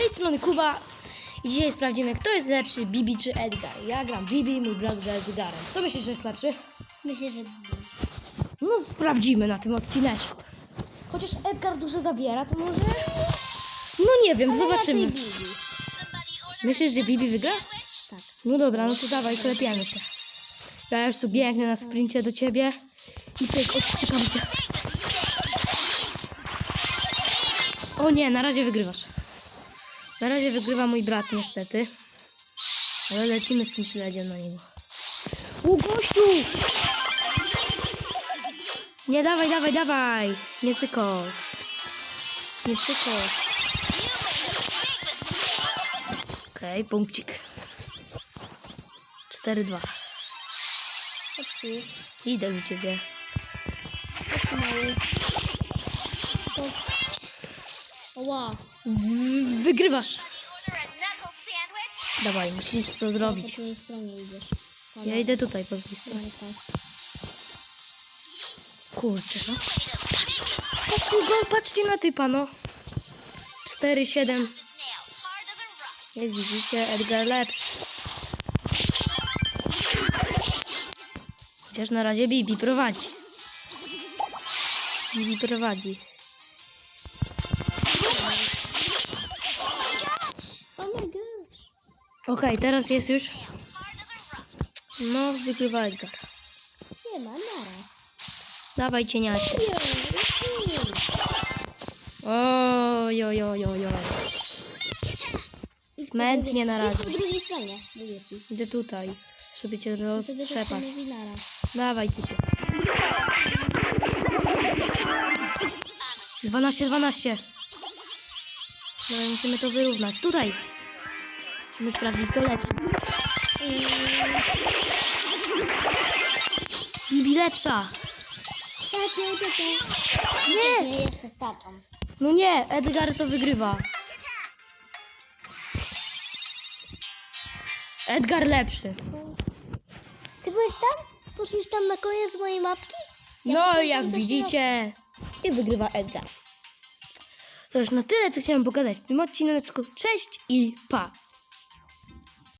tej strony Kuba i dzisiaj sprawdzimy, kto jest lepszy, Bibi czy Edgar. Ja gram Bibi, mój brat z Edgarem. Kto myślisz, że jest lepszy? Myślę, że No sprawdzimy na tym odcineczku. Chociaż Edgar dużo zabiera, to może... No nie wiem, zobaczymy. raczej Bibi. Myślisz, że Bibi wygra? Tak. No dobra, no to dawaj, klepiemy się. Ja już tu biegnę na sprincie do ciebie i pyk, odcykam cię. O nie, na razie wygrywasz. Na razie wygrywa mój brat niestety. Ale lecimy z tym śledziem na niego. U gościu! Nie, dawaj, dawaj, dawaj! Nie cyko. Nie cyko. Okej, punkcik. 4-2. Chodź tu. Idę do ciebie. Oła. Wygrywasz. Dawaj, musisz to Po zrobić. której stronie idziesz? Po Ja idę tutaj po tej stronie. tak. Kurczę, no. Patrz, patrzcie, go, patrzcie na typa, no. 4-7. Jak widzicie, Edgar lepszy. Chociaż na razie Bibi prowadzi. Bibi prowadzi. Okej, teraz jest już. No, wygrywa Edgar. Nie ma, nara. Dawaj nie. Oj, oj, oj, oj, oj. Drugiej- na razie. po drugiej stronie, mówię ci. Idę tutaj, żeby cię roztrzepać. Dawaj, typie. 12, 12. No, musimy to wyrównać. Tutaj. Musimy sprawdzić to lepsze. Bibi lepsza. Tak, nie uciekaj. Nie! No nie, Edgar to wygrywa. Edgar lepszy. Ty byłeś tam? Poszłeś tam na koniec mojej mapki? No, poszedłem jak widzicie, i wygrywa Edgar. To już na tyle, co chciałem pokazać w tym odcinku. Cześć i pa!